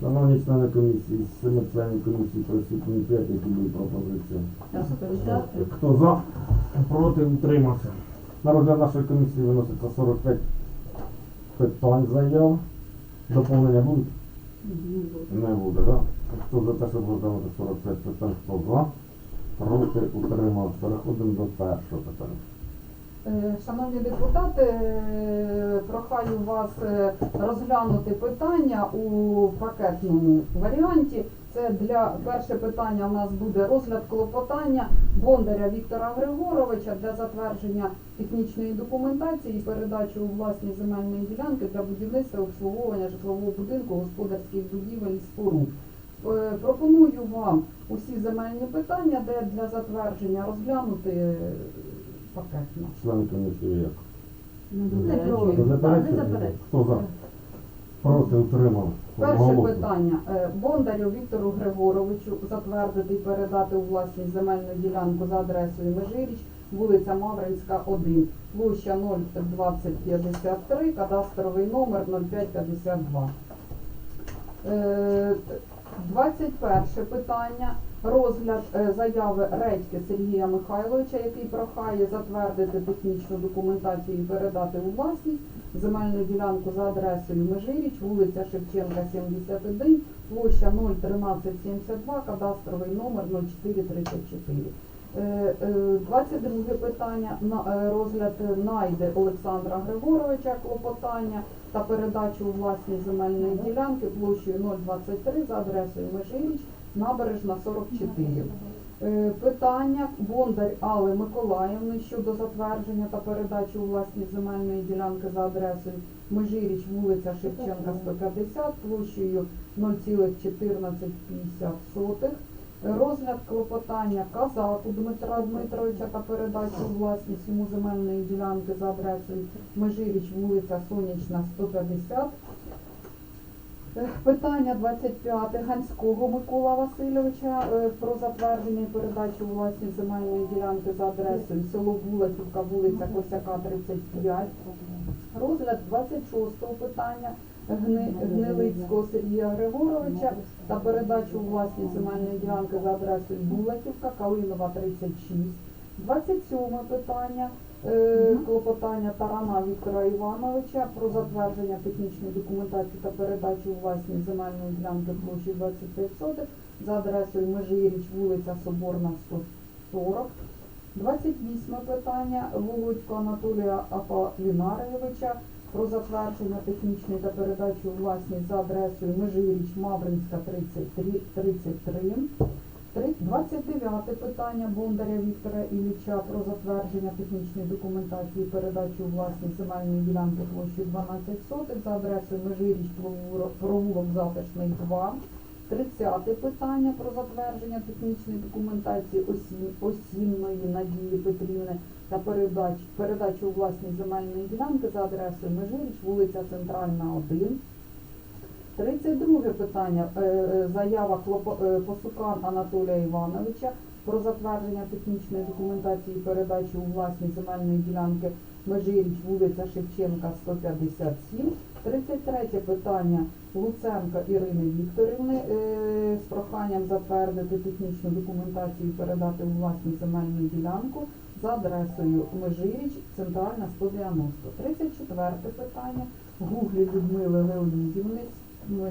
Шановні члени комісії, семи членів комісії присутні 5, які були пропозиції. Хто за, проти, утримався. На розгляд нашої комісії виноситься 45 питань заяв. Доповнення будуть? Не буде, так? Хто за те, щоб розглянути 45 питань, хто за? Проти, утримався. Переходимо до першого питання. Е, Шановні депутати, е, прохаю вас е, розглянути питання у пакетному варіанті. Це для перше питання у нас буде розгляд клопотання Бондаря Віктора Григоровича для затвердження технічної документації і передачі у власність земельної ділянки для будівництва обслуговування житлового будинку, господарських будівель і споруд. Пропоную вам усі земельні питання, де для затвердження розглянути пакетно. Члени комісії як? Не Хто заперечує? Заперечує. Хто за? Проти, утримався. Перше Одноголосно. питання. Е, Бондарю Віктору Григоровичу затвердити і передати у власність земельну ділянку за адресою Межиріч, вулиця Мавринська, 1, площа 02053, кадастровий номер 0552. Е, 21 питання. Розгляд е, заяви Редьки Сергія Михайловича, який прохає затвердити технічну документацію і передати у власність земельну ділянку за адресою Межиріч, вулиця Шевченка, 71, площа 01372, кадастровий номер 0434. Е, е, 22 питання на е, розгляд найде Олександра Григоровича клопотання та передачу у власність земельної ділянки площею 023 за адресою Межиріч, набережна 44. Е, Питання Бондар Алли Миколаївни щодо затвердження та передачі у власність земельної ділянки за адресою Межиріч, вулиця Шевченка, 150, площею 0,1450. Е, Розгляд клопотання Казаку Дмитра Дмитровича та передачу у власність йому земельної ділянки за адресою Межиріч, вулиця Сонячна, 150. Е, Питання 25 Ганського Микола Васильовича е, про затвердження і передачу у власність земельної ділянки за адресою село Булатівка, вулиця Косяка, 35. Розгляд 26 питання Гни- Гнилицького Сергія Григоровича та передачу у власність земельної ділянки за адресою Булатівка, Калинова, 36. 27 питання клопотання Тарана Віктора Івановича про затвердження технічної документації та передачу у власність земельної ділянки площі 25 сотих за адресою Межиріч, вулиця Соборна, 140. 28 питання Володько Анатолія Аполлінарійовича про затвердження технічної та передачу у власність за адресою Межиріч, Мавринська, 33. 33. Три- 29 питання Бондаря Віктора Ілліча про затвердження технічної документації і передачу у власність земельної ділянки площі 12 сотих за адресою Межиріч, Провулок- Затишний 2. 30 питання про затвердження технічної документації осін- осінної Надії Петрівни та передач, передачу у власність земельної ділянки за адресою Межиріч, вулиця Центральна 1. 32 питання. Е, е, Заява е, Посукан Анатолія Івановича про затвердження технічної документації передачі у власність земельної ділянки Межиріч, вулиця Шевченка, 157. 33 питання Луценка Ірини Вікторівни з проханням затвердити технічну документацію і передати у власність земельну ділянку за адресою Межиріч, Центральна 190. 34 питання Гуглі Людмили Леонідівни м,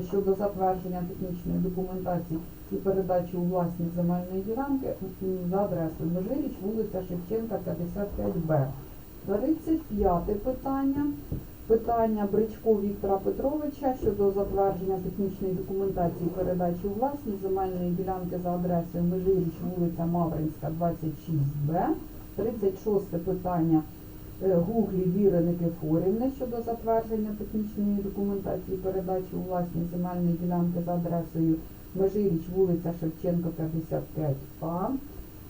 щодо затвердження технічної документації і передачі у власність земельної ділянки за адресою Межиріч, вулиця Шевченка, 55Б. 35 питання. Питання Бричко Віктора Петровича щодо затвердження технічної документації передачі у власність земельної ділянки за адресою Межиріч, вулиця Мавринська, 26Б. 36 питання Гуглі Віри Никифорівни щодо затвердження технічної документації передачі у власність земельної ділянки за адресою Межиріч, вулиця Шевченка, 55А.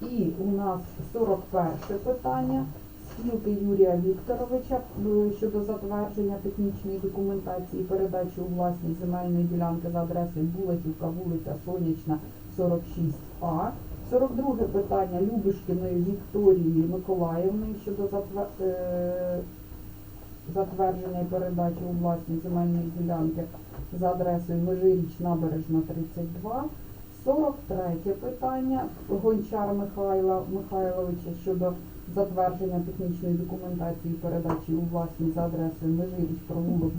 І у нас 41 питання спілки Юрія Вікторовича е, щодо затвердження технічної документації передачі у власність земельної ділянки за адресою Булатівка, вулиця Сонячна, 46А. 42 питання Любишкіної Вікторії Миколаївни щодо е, затвердження і передачі у власність земельної ділянки за адресою Межиріч Набережна 32. 43 питання Гончар Михайла Михайловича щодо затвердження технічної документації передачі у власність за адресою Межиріч провулок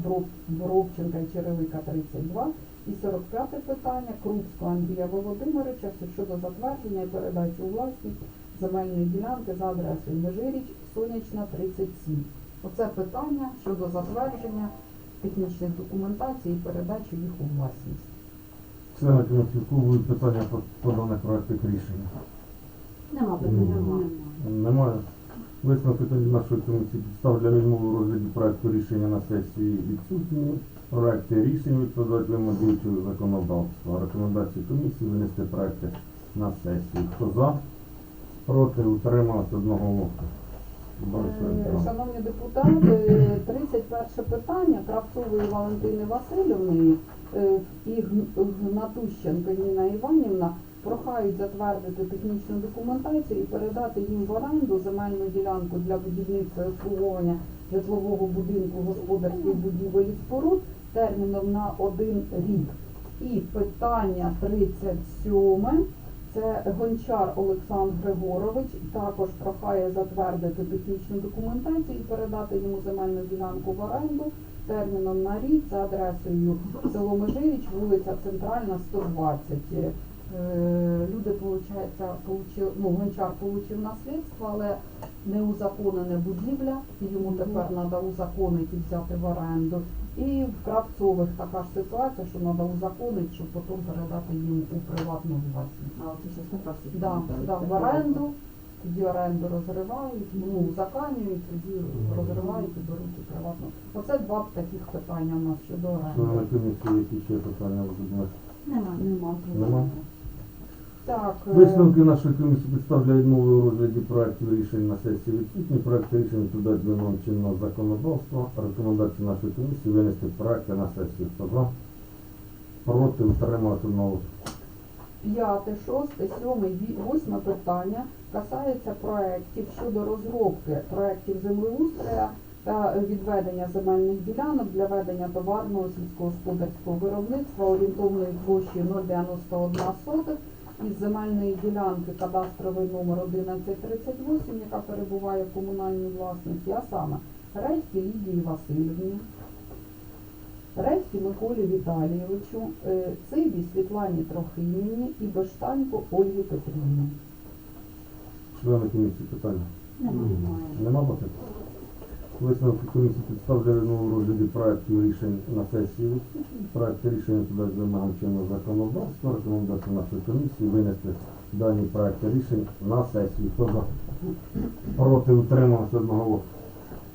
Бровченка і Черевика 32. І 45 питання Крупського Андрія Володимировича щодо затвердження і передачі у власність земельної ділянки за адресою Межиріч Сонячна 37. Оце питання щодо затвердження технічної документації і передачі їх у власність. Члени комісії будуть питання по, по даних рішення. Нема питання. Немає. Висновки тоді нашої комісії підстав для відмови у розгляді проекту рішення на сесії відсутні. Проекти рішень відповідають вимогам діючого законодавства. Рекомендації комісії винести проекти на сесію. Хто за? Проти утрималися одного голосу. Е. Шановні депутати, 31 питання Кравцової Валентини Васильівни е, і Гн- Гнатущенко Ніна Іванівна прохають затвердити технічну документацію і передати їм в оренду земельну ділянку для будівництва і обслуговування житлового будинку господарських будівель і споруд терміном на один рік. І питання 37 це Гончар Олександр Григорович також прохає затвердити технічну документацію і передати йому земельну ділянку в оренду терміном на рік за адресою село Межиріч, вулиця Центральна, 120. Е, Люди, получається, получили, ну, Гончар отримав наслідство, але неузаконена будівля, і йому тепер треба узаконити і взяти в оренду. І в Кравцових така ж ситуація, що треба узаконити, щоб потім передати їм у приватну власність. А така Да, да, в оренду, тоді оренду розривають, ну, заканюють, тоді розривають і беруть у приватну. Оце два таких питання у нас щодо Члени оренди. комісії, які ще питання? Нема. Нема. Нема? Так, е, Висновки нашої комісії представляють відмови у розгляді проектів рішень на сесії відсутні. Проекти рішень відповідають вимогам чинного законодавства. Рекомендації нашої комісії винести проекти на сесію. Хто за? Проти утримувати одного. П'яте, шосте, сьоме, восьме питання касається проєктів щодо розробки проєктів землеустрою та відведення земельних ділянок для ведення товарного сільськогосподарського виробництва орієнтовної площі 091 сотих із земельної ділянки кадастровий номер 1138, яка перебуває в комунальній власності, а саме Редьки Лідії Васильівні, Редьки Миколі Віталійовичу, е, Цибі Світлані Трохимівні і Бештанько Ольгі Петрівні. Члени комісії питання. Нема. Нема бути? Висновки комісії представляють відмови у розгляді проектів рішень на сесії. Проекти рішення відповідають вимогам чинного законодавства. Рекомендації нашої комісії винести дані проекти рішень на сесію. Хто за? Проти утримався одного голосу.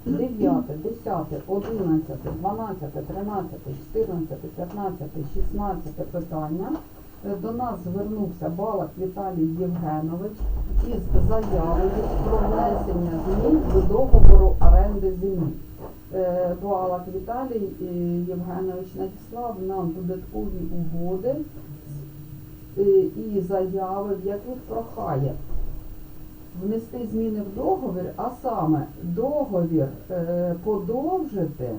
9, 10, 11, 12, 13, 14, 15, 16 питання. Е, До нас звернувся Балак Віталій Євгенович із заявою про внесення змін до договору оренди землі. Е, Балак Віталій е, Євгенович надіслав нам додаткові угоди і заяви, в яких прохає внести зміни в договір, а саме договір подовжити,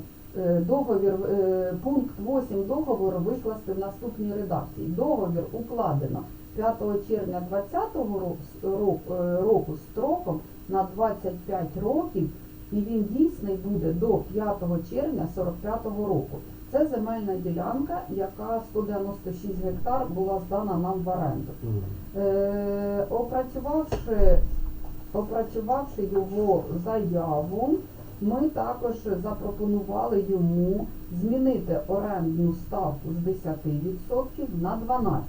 договір, е, пункт 8 договору викласти в наступній редакції. Договір укладено 5 червня 2020 року, року, е, року строком на 25 років, і він дійсний буде до 5 червня 45 року. Це земельна ділянка, яка 196 гектар була здана нам в оренду. Е, опрацювавши, опрацювавши його заяву, ми також запропонували йому змінити орендну ставку з 10% на 12%.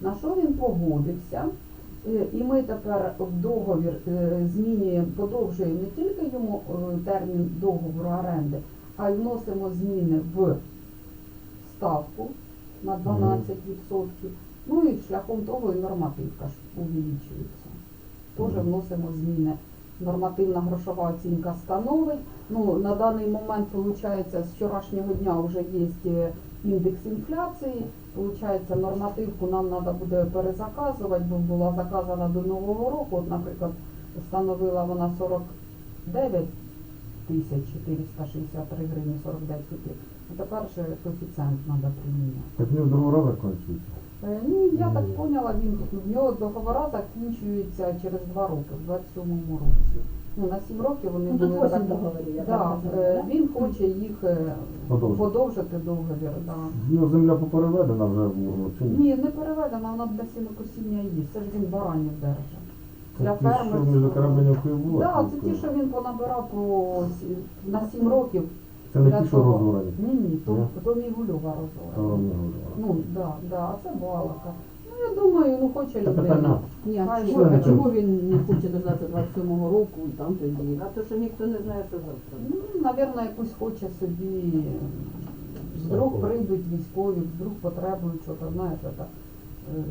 На що він погодився? Е, І ми тепер в договір е, змінюємо, подовжуємо не тільки йому е, термін договору оренди, а й вносимо зміни в ставку на 12%. Ну і шляхом того і нормативка ж увеличується. Теж вносимо зміни. Нормативна грошова оцінка становить. Ну, на даний момент, виходить, з вчорашнього дня вже є е, індекс інфляції. Получається, нормативку нам треба буде перезаказувати, бо була заказана до Нового року. От, наприклад, становила вона 49 тисяч 463 гривні 49 копійок. А тепер же коефіцієнт треба приміняти. Так не в разу кончується. Е, Ні, я так поняла, він в нього договора закінчуються через два роки, в 27-му році. Ну, на 7 років вони Ну, були так- договорів, Да, так е, він хоче їх е, Подовжити. подовжити договір. Да. Нього земля попереведена вже в Мурму, ні? Ні, не переведена, вона для сінокосіння є. Це ж він баранів держить. Для Це ті, що фермерського. між Карабинівкою було? Це ті, що він понабирав по на 7 років. Це не ті, що розорені. Ні, ні, то, Ні? то Мігульова розорена. Ну, да, да, а це балака. Ну, я думаю, ну хоче Та людина. питання. Ні, а Хай чого, буде. чого він не хоче дождатися 27-го року, і там тоді? А то, що ніхто не знає, що завтра. Ну, напевно, якусь хоче собі. Вдруг прийдуть військові, вдруг потребують щось, знаєте, так. е,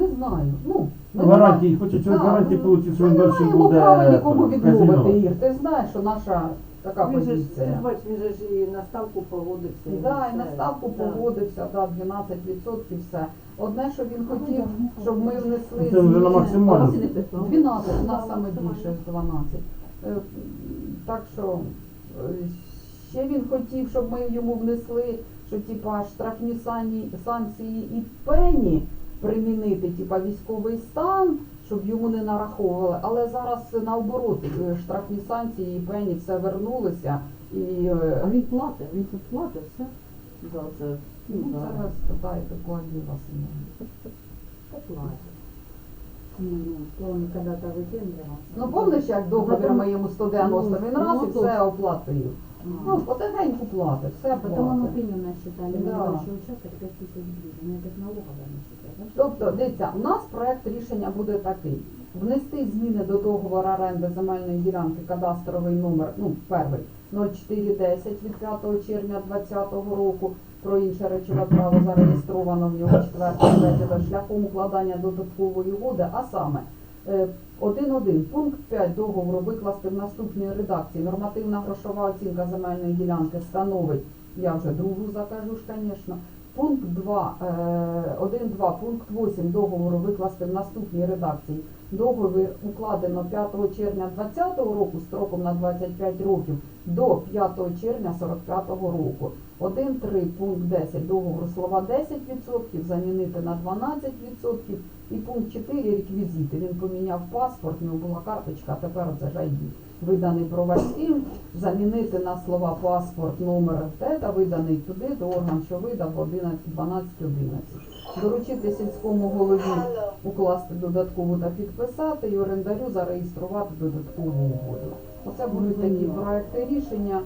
Не знаю. Ну, не Гарантії, хоче чоловік гарантії ну, отримати, що він Ми далі не маємо буде права нікому відмовити, казино. Ір. Ти знаєш, що наша така Він же ж, позиція. бачиш, він же ж і на ставку погодився. Да, і все. на ставку Да. погодився, да, 12% все. Одне, що він хотів, щоб ми внесли Ну, це вже на зміни. максимально. Ось і не писав. 12, у нас саме більше з 12. Е, Так що е, ще він хотів, щоб ми йому внесли, що типа штрафні сані- санкції і пені примінити, типа військовий стан, щоб йому не нараховували. Але зараз наоборот, е, штрафні санкції і пені все вернулися. І е, А він платить, він тут платить, все. За це. ну, Ну, да. зараз питаєте, кладі вас Ну, то он когда-то выпендривался. Ну помниш, як договір Потім- моєму 190, він Ну, раз і ну, то- все оплатив. Ну, потихеньку платить, все Потом оно платить. пеню насчитали, Да. на участок 5 тысяч гривен. Ну, это ж налоговая насчитали. Тобто, дивіться, у нас проект рішення буде такий. Внести зміни до договору оренди земельної ділянки кадастровий номер, ну, перший, 0410 від 5 червня 2020 року. Про інше речове право зареєстровано в нього 4 шляхом укладання додаткової угоди, а саме 1.1. Пункт 5 договору викласти в наступній редакції. Нормативна грошова оцінка земельної ділянки становить, я вже другу закажу ж, звісно, Пункт 2, е, 1.2, пункт 8 договору викласти в наступній редакції. Договір укладено 5 червня 2020 року строком на 25 років до 5 червня 45 року. 1.3, пункт 10 договору слова 10% замінити на 12%. І пункт 4 реквізити. Він поміняв паспорт, у нього була карточка, а тепер це ж ID. Виданий броварським, замінити на слова паспорт, номер тета, виданий туди, до орган, що видав 11, 12, 11. Доручити сільському голові укласти додаткову та підписати і орендарю зареєструвати додаткову угоду. Оце будуть такі проекти рішення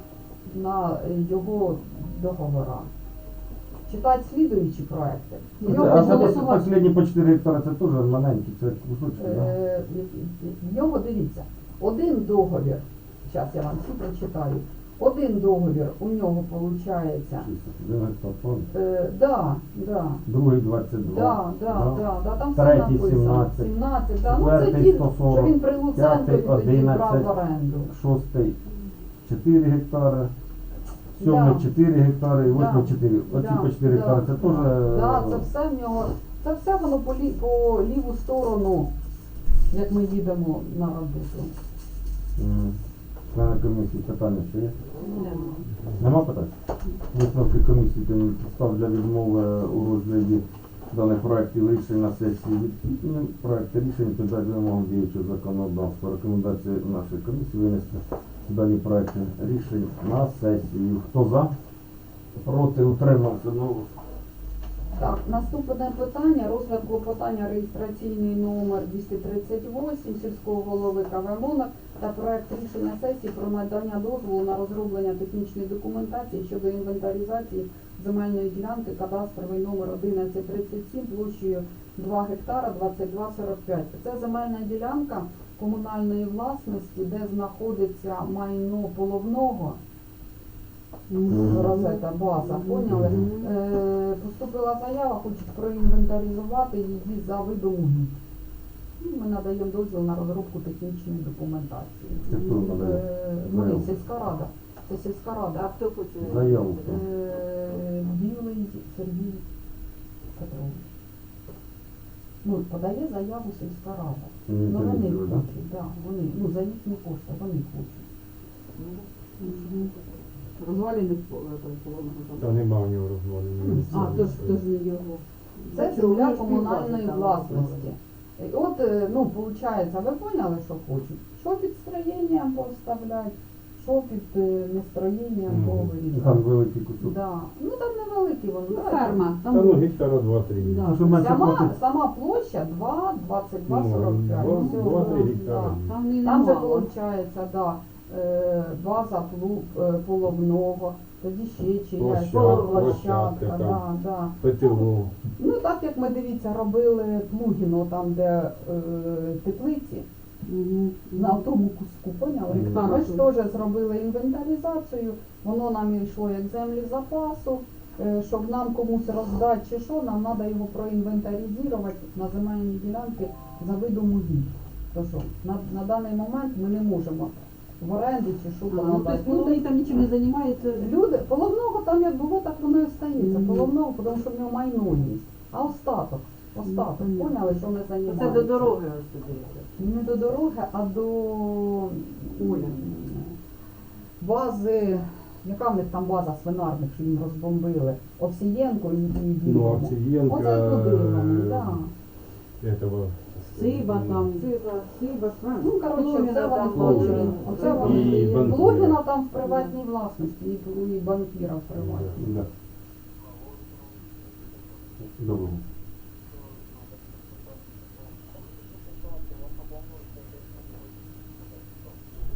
на його договора. Читати слідуючі проекти. Нього А це голосувати- останні по 4 гектари, це теж маленькі, це кусочки, так? Е, В нього дивіться, один договір, зараз я вам всі прочитаю. Один договір у нього виходить, е, да, да, Другий 22. да, да, да, да, там все Третій написано. 17. 17, да. Ну це Четвертий ті, 140, що він при Луценкові п'ятий тоді брав 11. в оренду. Шостий 4 гектари. Сьомий Да. 4 гектари і восьмий Да. 4. Оці Да, по 4 да, гектари, це теж... Да, це все в нього, це все воно по, лі, по ліву сторону, як ми їдемо на роботу. М. Члени комісії питання ще є? Нема. Нема питань? Висновки комісії та підстав для відмови у розгляді даних проєктів рішень на сесії відсутні. Проекти рішень піддають вимогам діючого законодавства. Рекомендації нашої комісії винести дані проекти рішень на сесію. Хто за? Проти утримався. Ну, Так, наступне питання, розгляд клопотання реєстраційний номер 238 сільського голови «Монарх» та проект рішення сесії про надання дозволу на розроблення технічної документації щодо інвентаризації земельної ділянки кадастровий номер 1137 площею 2 гектара 2245. Це земельна ділянка комунальної власності, де знаходиться майно половного. Розета база, поняли? Е, поступила заява, хочуть проінвентаризувати її за видом угідь. Ну, Ми надаємо дозвіл на розробку технічної документації. Це хто надає? Е, Заяву. сільська рада. Це сільська А хто хоче? Заяву. Е, Білий Сергій Петрович. Ну, подає заяву сільська рада. Ну вони хочуть, да, вони, ну за їхні кошти, вони хочуть. Розвалених по- е, той, Та нема в нього розвалення. А, то ж то ж не його. Це земля комунальної власності. І От, е, ну, виходить, ви поняли, що хочуть? Що під строєнням повставляти, що під е, нестроєнням Там повирізати. великий кусок. Да. Ну там невеликий воно. Ну, да. ферма. Та ну Там гектара 2-3. Да. Ну, менше Сама, платить. сама площа 2, 22, Ну, 45. два- Ну, два, всього, три да. там не Там же немало. виходить, да, база плу- е, половного, тоді ще чиясь Площадка, да. Ну так як ми дивіться, робили Плугіно там, де е, теплиці, на тому куску, поняли? Ми ж теж зробили інвентаризацію, воно нам йшло як землі запасу, е, щоб нам комусь роздати чи що, нам треба його проінвентаризувати на земельні ділянки за видом угідь. То що, на, на даний момент ми не можемо в оренду чи що там ну, тобто люди там нічим не займаються. Люди, половного там як було, так воно і остається. Мгм. Половного, тому що в нього майно є. А остаток, остаток, Мгм. поняли, що вони займаються? Це до дороги ось туди. Не до дороги, а до Поля. бази, яка в них там база свинарник, що їм розбомбили? Овсієнко і, і Ну, Білого. Овсієнка, Оце туди вони, е. Этого. Циба там. Цива. Циба, Ну, коротше, Плугіна це вони там хочуть. Оце І вони. банкіра. Плугіна там в приватній власності, і, і банкіра в приватній. Да. Доброго.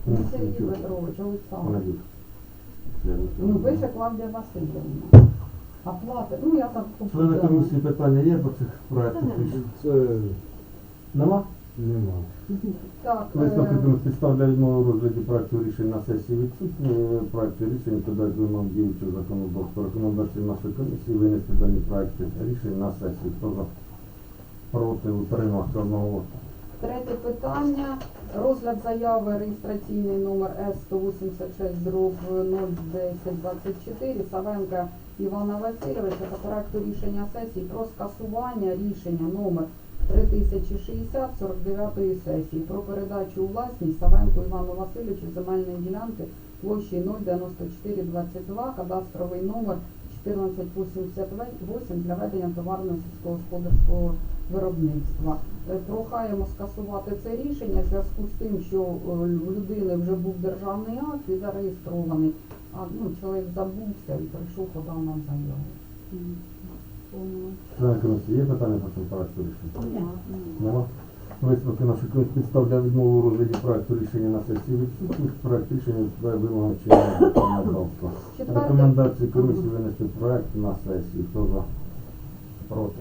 Ну, Сергій Петрович, Олександр. Понеділок. Ну, пише Клавдія Васильівна. А плати, ну я так Члени комісії питання є по цих проектах? Це Нема? нема. Так, Висновки е, до підстав для відмови у розгляді проекту рішень на сесії відсутні. Проекти рішень подають вимог діючого законодавства. Рекомендації нашої комісії винести дані проекти рішень на сесію. Хто за проти утримався одного? Третє питання. Розгляд заяви реєстраційний номер С-186 дроб 01024 Савенка Івана Васильовича та проекту рішення сесії про скасування рішення номер 3060 49 сесії про передачу у власність Савенку Івану Васильовичу земельної ділянки площею 09422, кадастровий номер 1488 для ведення товарного сільськогосподарського виробництва. Е, Прохаємо скасувати це рішення в зв'язку з тим, що е, у людини вже був державний акт і зареєстрований, а ну, чоловік забувся і прийшов, подав нам заяву. Поняла. Комісії є питання по цьому проекту рішень? Ні. Нема. Висновки комісії підстав для відмови у розгляді проекту рішення на сесії відсутні. Проект рішення відповідає вимогам чинного законодавства. Рекомендації комісії винести проект на сесію. Хто за? Проти?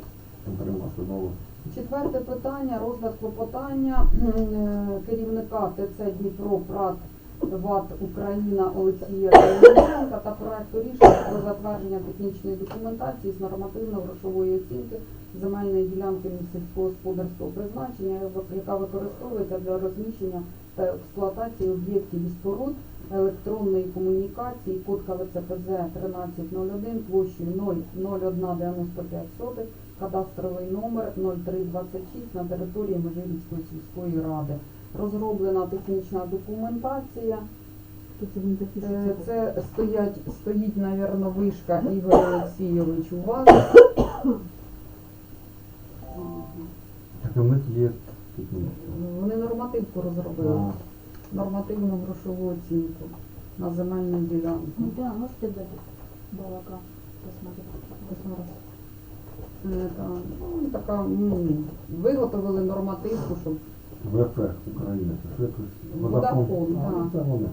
Утримався одного. четверте питання, розгляд клопотання е, керівника ТЦ Дніпро ПРАТ ВАТ Україна Олексія Калінченка та проекту рішення про затвердження технічної документації з нормативно-грошової оцінки земельної ділянки сільськогосподарського призначення, яка використовується для розміщення та експлуатації об'єктів і споруд електронної комунікації, код КВЦПЗ 1301 площею 00195 кадастровий номер 0326 на території Межирівської сільської ради. Розроблена технічна документація. Е. Це стоять, стоїть, навірно, вишка Ігор Олексійович у вас. Так у них є. Вони нормативку розробили. Нормативну грошову оцінку на земельну ділянку. Ну да, можете дать балака посмотреть. Е, ну, така, ну, виготовили нормативку, щоб ВФ України. Це А, да. Це вони.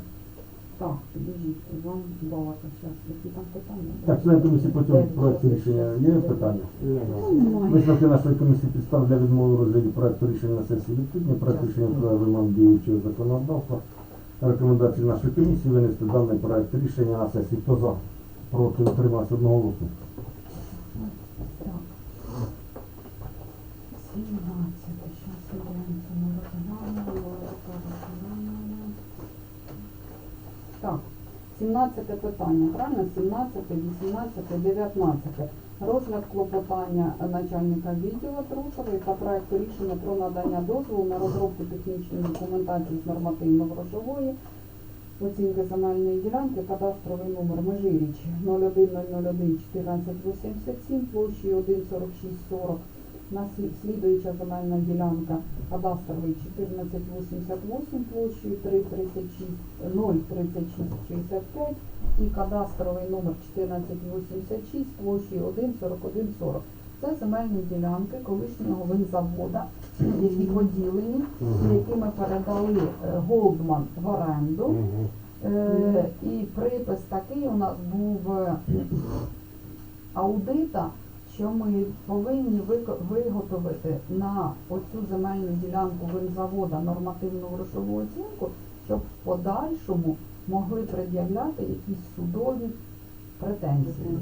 так, підожіть, Іван Балака, зараз, які там питання. Так, член комісії по цьому проекту рішення є питання? Немає. Висновки нашої комісії підстав для відмови у розгляді проекту рішення на сесії відсутні. Проект рішення впливає вимог діючого законодавства. Рекомендації нашої комісії винести даний проект рішення на сесії. Хто за? Проти утримався одного голосу. Так. 17, зараз ідемо, це ми розглянули, розглянули. Так, 17 питання, правильно? 17, 18, 19. Розгляд клопотання начальника відділу Трусової та проекту рішення про надання дозволу на розробку технічної документації з нормативно-грошової оцінки земельної ділянки, кадастровий номер Межиріч 01001 1487 площею 14640. Наслід- Слідуюча земельна ділянка кадастровий 1488 площею 336 03665 і кадастровий номер 1486 площею 14140. Це земельні ділянки колишнього винзавода, які поділені, які ми передали е, Голдман в оренду. Е, і припис такий у нас був е, аудита, що ми повинні виготовити на оцю земельну ділянку винзавода нормативну грошову оцінку, щоб в подальшому могли пред'являти якісь судові претензії.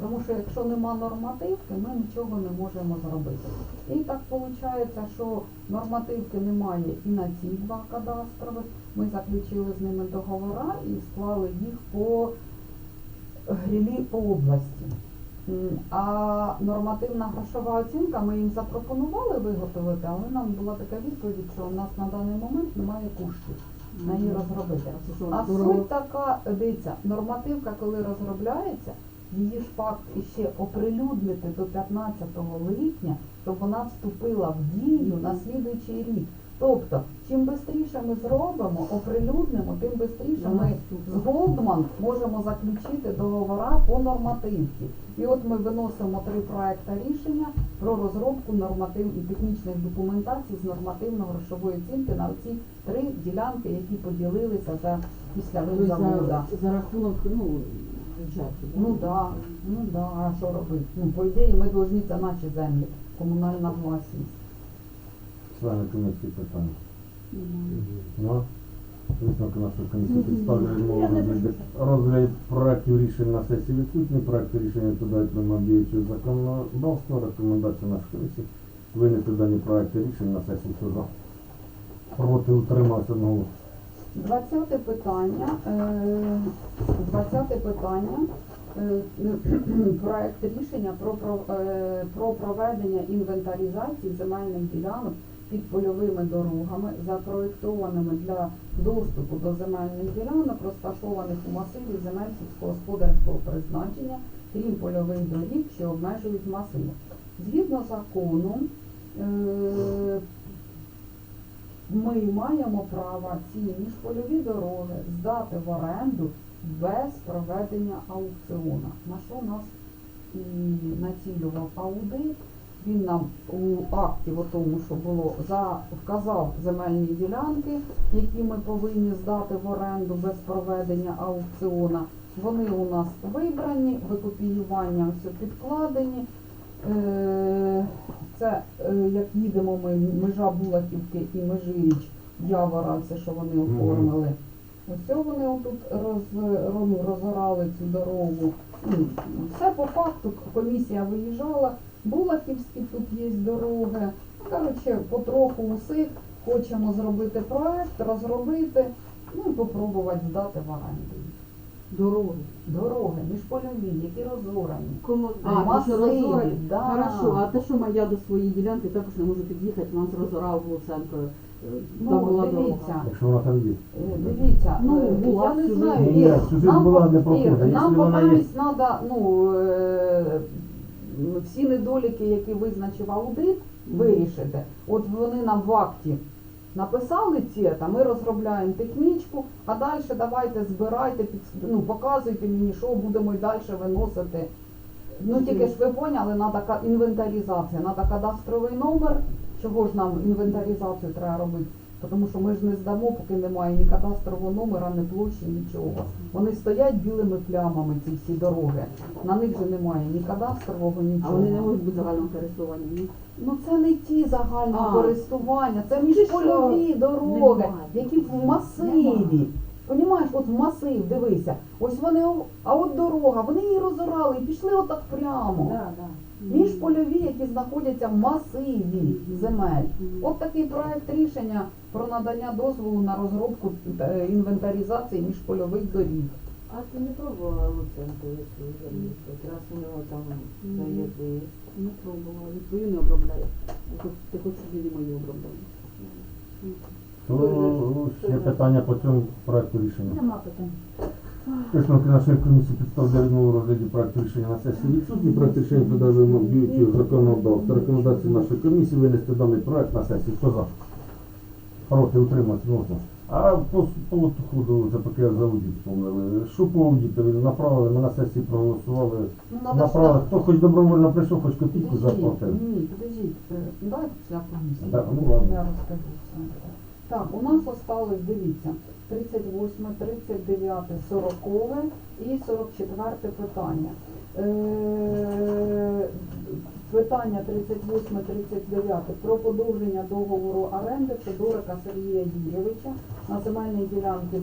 Тому що якщо нема нормативки, ми нічого не можемо зробити. І так виходить, що нормативки немає і на ці два кадастрових. Ми заключили з ними договора і склали їх по грілі по області. А нормативна грошова оцінка ми їм запропонували виготовити, але нам була така відповідь, що у нас на даний момент немає коштів на її розробити. А суть така, дивіться, нормативка, коли розробляється, її ж факт іще оприлюднити до 15 липня, щоб вона вступила в дію на слідуючий рік. Тобто, чим швидше ми зробимо, оприлюднимо, тим швидше ми з Голдман можемо заключити договора по нормативці. І от ми виносимо три проекти рішення про розробку норматив і технічних документацій з нормативно-грошової оцінки на ці три ділянки, які поділилися за після Тобто завода. за, рахунок, ну. Ну да, ну да, а що робити? Ну, по ідеї, ми повинні це наші землі, комунальна власність. Члени комісії питання. Ну, висновки нашої комісії представляємо розгляд, проектів рішень на сесії відсутні. Проекти рішення подають на діючого законодавства. Рекомендація нашої комісії винести дані проекти рішень на сесію суду. Проти утримався одного. Двадцяте питання. е, Двадцяте питання. е, Проект рішення про, про, е, про проведення інвентаризації земельних ділянок під польовими дорогами, запроєктованими для доступу до земельних ділянок, розташованих у масиві земель сільськогосподарського призначення, крім польових доріг, що обмежують масив. Згідно закону, е, ми маємо право ці міжпольові дороги здати в оренду без проведення аукціону. На що нас і націлював аудит. Він нам у акті, в тому, що було, за, вказав земельні ділянки, які ми повинні здати в оренду без проведення аукціона. Вони у нас вибрані, викопіювання все підкладені. Е, Це е, як їдемо ми, межа Булахівки і Межиріч, Явора, це що вони оформили. Ось вони отут роз, роз- розорали цю дорогу. Все по факту, комісія виїжджала, Булахівські тут є дороги. Ну, Коротше, потроху усіх хочемо зробити проект, розробити, ну і попробувати здати в оренду. Дороги. Дороги, міжпольові, які розорані. Кому А, а, масиві, да. Хорошо, а те, що я до своєї ділянки також не можу під'їхати, нас розорав Луценко. е, Ну, Там була дивіться. дорога. Якщо вона там є. Е, Дивіться, Ну, е, була я не сюжет. знаю, Ні, Ір, нам, була не. Ір, Якщо нам вона є- покамість треба, ну, е, всі недоліки, які визначив аудит, вирішити. От вони нам в акті написали ці, та ми розробляємо технічку, а далі давайте збирайте, під, ну, показуйте мені, що будемо і далі виносити. Ну тільки ж ви поняли, треба інвентаризація, треба кадастровий номер. Чого ж нам інвентаризацію треба робити? Тому що ми ж не здамо, поки немає ні кадастрового номера, ні площі, нічого. Вони стоять білими плямами, ці всі дороги. На них же немає ні кадастрового, А нічого. вони не можуть бути загальному користуванні. ні? Ну це не ті загальні А. користування, це міжпольові дороги, Немає. які в масиві. Немає. Понімаєш, от в масив, дивися, ось вони, о- а от дорога, вони її розорали і пішли отак прямо. Да, да. Міжпольові, які знаходяться в масиві земель. Мгм. От такий проект рішення про надання дозволу на розробку е, інвентаризації міжпольових доріг. А ти не пробувала Луценко, якщо? Якраз у нього там Ні. даєте. Не пробувала, він свою не обробляє. Ти хочеш, він і мою обробляє. То ще питання по цьому проекту рішення. Нема питань. Висновки нашої комісії підставляють відмову розгляді проекту рішення на сесії відсутні. Проект рішення подавимо діючого законодавства. Рекомендації нашої комісії винести даний проект на сесію. Хто за? Проти утриматися можна. А по, по ходу це за аудит вспомнили. Що по направили, ми на сесії проголосували. Ну, надо Направили. ж- Хто хоч добровольно прийшов, хоч копійку заплатив. Ні, підождіть, е, дайте ця комісія. Так, ну ладно. Я розкажу все. Так, у нас осталось, дивіться, 38, 39, 40 і 44 питання. Е, питання 38, 39 про подовження договору оренди Федорика Сергія Юрійовича на земельній ділянці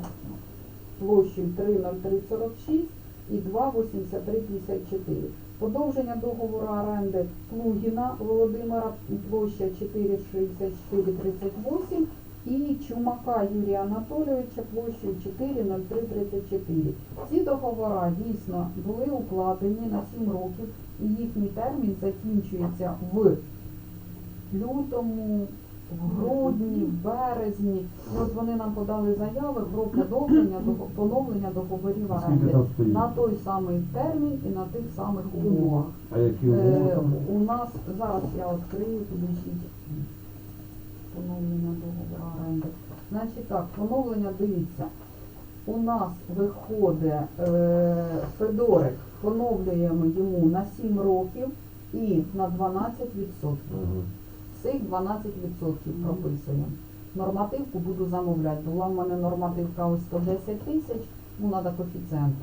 площею 30346 і 28354. Подовження договору оренди Плугіна Володимира площа 46438 і Чумака Юрія Анатолійовича площею 40334. Ці договори дійсно були укладені на 7 років і їхній термін закінчується в лютому, в грудні, в березні. І от вони нам подали заяви про подовження дого- поновлення договорів оренди на той самий термін і на тих самих умовах. А які умови Е, там? у нас зараз я відкрию, підождіть. Поновлення договору оренди. Значить так, поновлення дивіться. У нас виходить е, Федорик, поновлюємо йому на 7 років і на 12%. Ага. Цих 12% прописуємо. Нормативку буду замовляти. Була в мене нормативка ось 110 тисяч, ну треба коефіцієнт.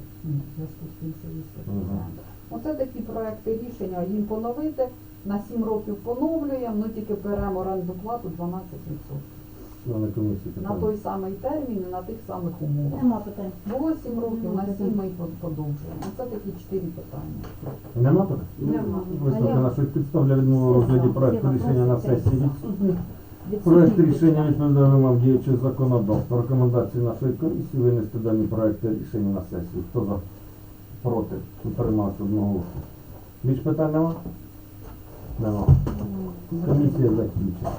Зв'язку з тим, що є коефіцієнт. Оце такі проекти рішення. Їм поновити. На 7 років поновлюємо, ну тільки беремо оренду плату 12%. Члени комісії На питання. той самий термін і на тих самих умовах. Нема питань. Було 7 років, на 7 ми под- подовжуємо. Оце такі 4 питання. Нема питань? Нема. Висновки А я- нашої підставля відмови розгляді проекту рішення на сесії відсутні. Проект рішення відповідає вимог діючого законодавства. Рекомендації нашої комісії винести дані проекти рішення на сесію. Хто за? Проти? Утримався одного. Більш питань нема? Нема. Комісія закінчена.